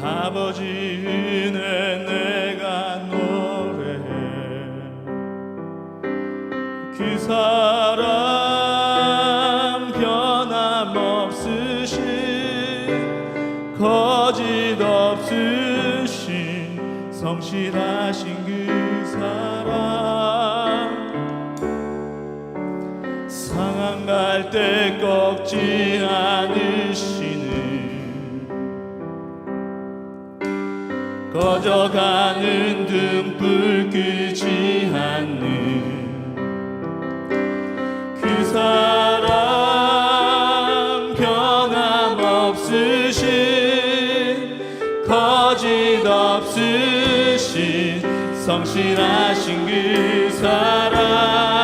아버지 은혜 내가 노래해. 그 사람 변함없으신 거짓없으신 성실하신 그 사람. 상한 갈때 꺾지 않으 꺼져가는 등불 끄지 않는 그 사람 변함없으신 거짓없으신 성실하신 그 사람.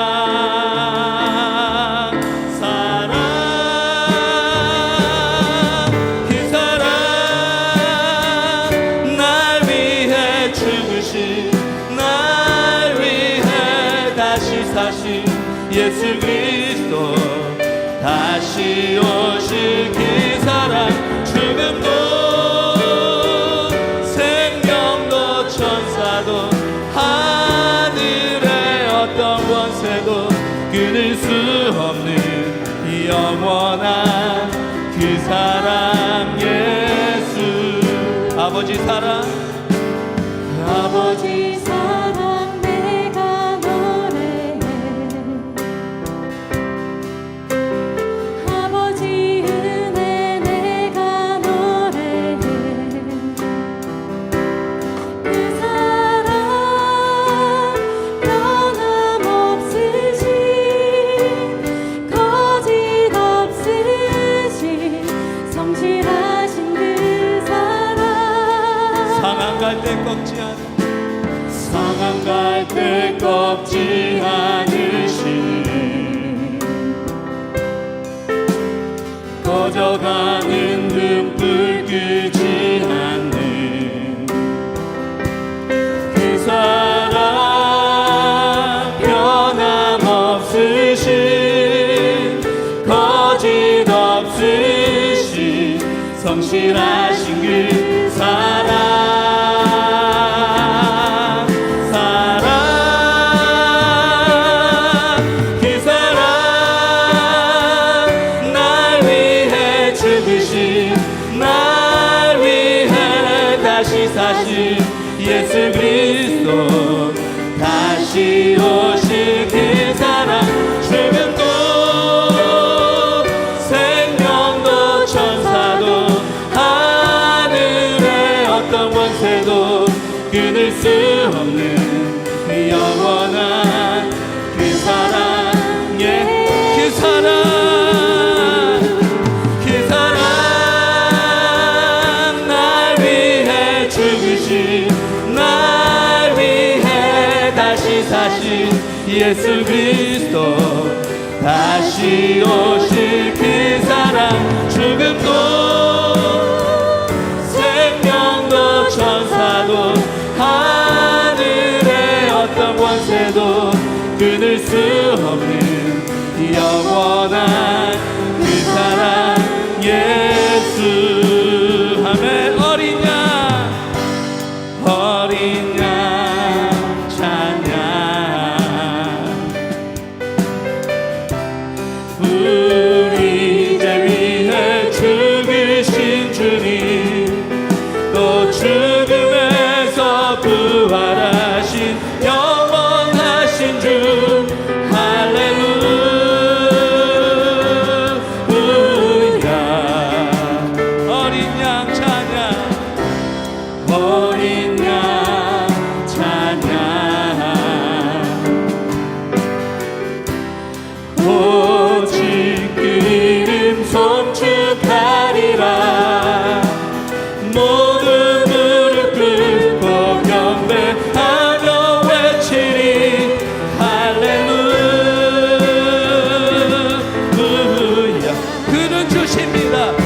다시 그 사랑 죽음도 생명도 천사도 하늘의 어떤 권세도 끊을 수 없는 주십니다.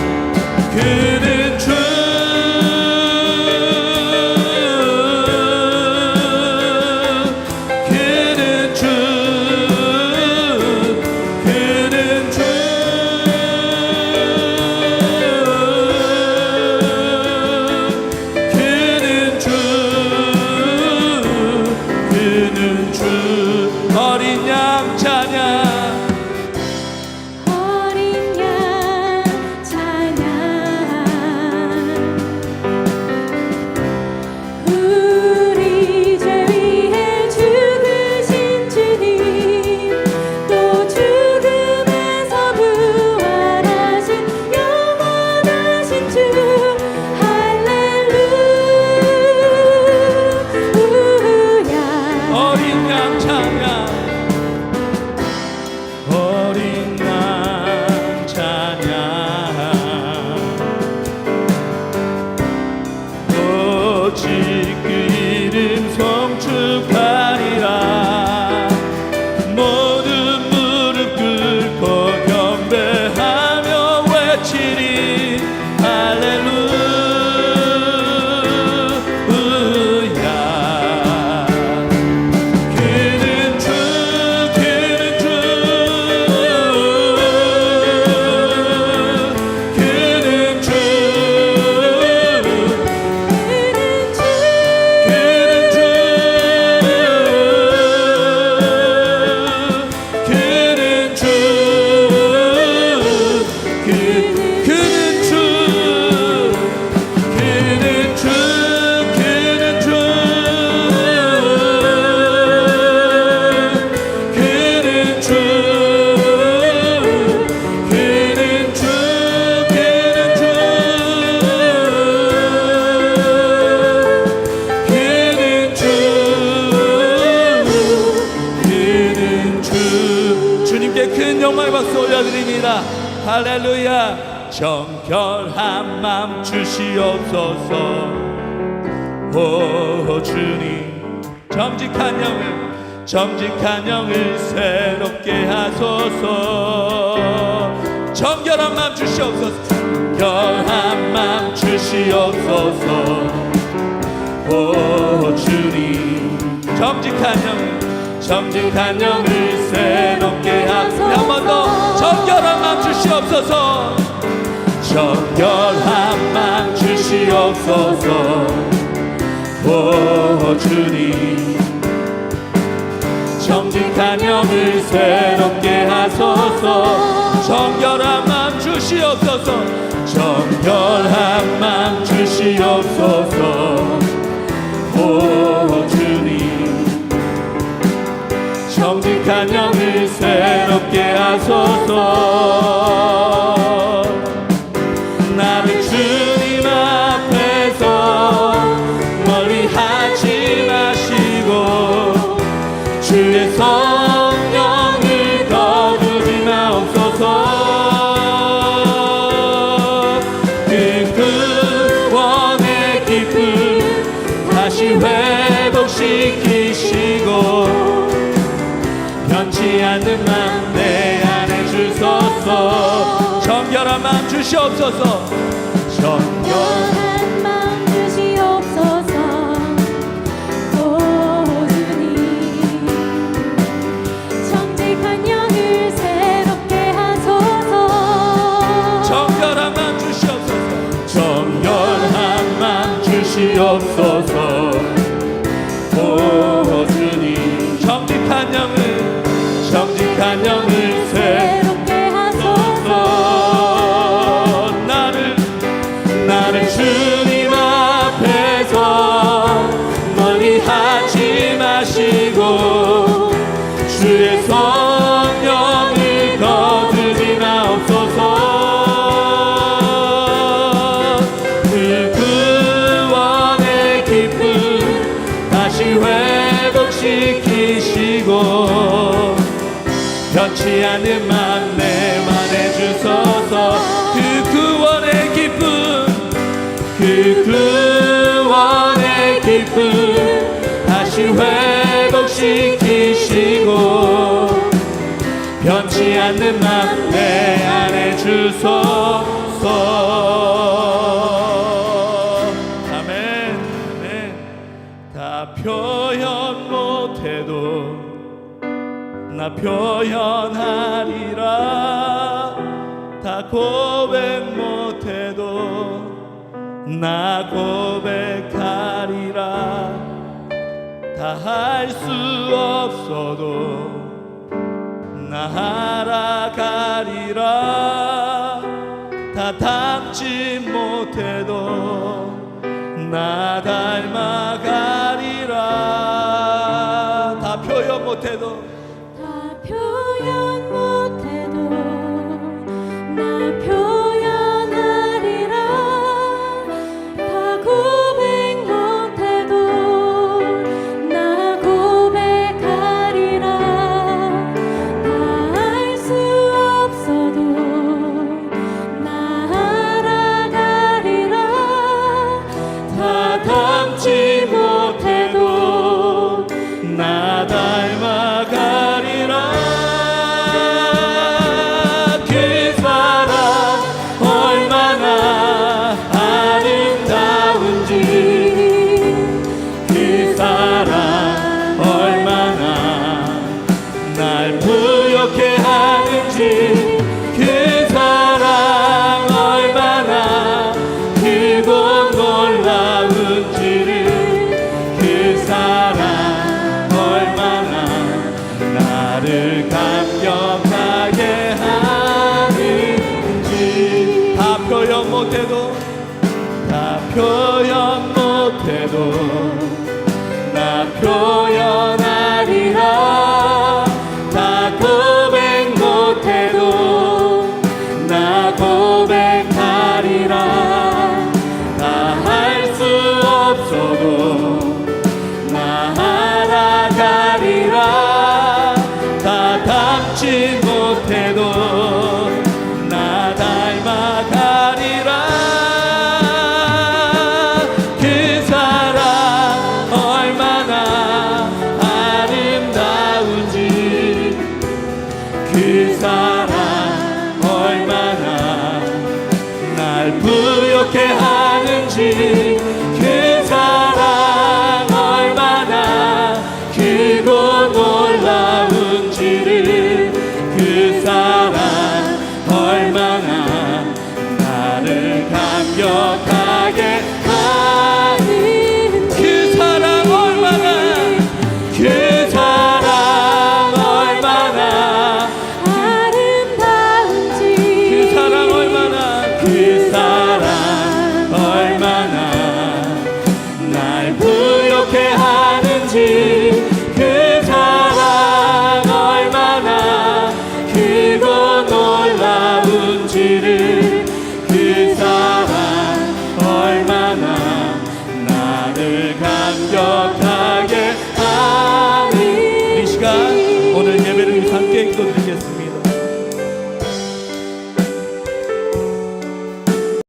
그는 주. 그는 주. 그는 주. 그는 주. 그는 주. 어린 양 찬양 드립니다. 할렐루야. 정결한 맘 주시옵소서. 오 주님. 정직한 영을 정직한 영을 새롭게 하소서. 정결한 맘 주시옵소서. 정결한 맘 주시옵소서. 오 주님. 정직한 영 정직한 영을 새롭게 하소서. 한번 더. 정 맘 주시옵소서. 정결한 맘 주시옵소서. 오 주님. 정직한 영을 새롭게 하소서. 정결한 맘 주시옵소서. 정결한 맘 주시옵소서. 오 주님. 정직한 영을 새롭게 하소서. 나를 주님 앞에서 멀리 하지 마시고 주의 성 주시옵소서 주님 앞에서 멀리 하지 마시고 주의 성령을 거두지 마옵소서. 그 구원의 기쁨 다시 회복시키시고 변치 않는 맘내 만해 주소서 않는 맘내 안에 주소서. 아멘 아멘. 다 표현 못해도 나 표현하리라. 다 고백 못해도 나 고백하리라. 다 할 수 없어도 나 알아가리라. 다 닮지 못해도 나 닮아가리라. 다 표현 못해도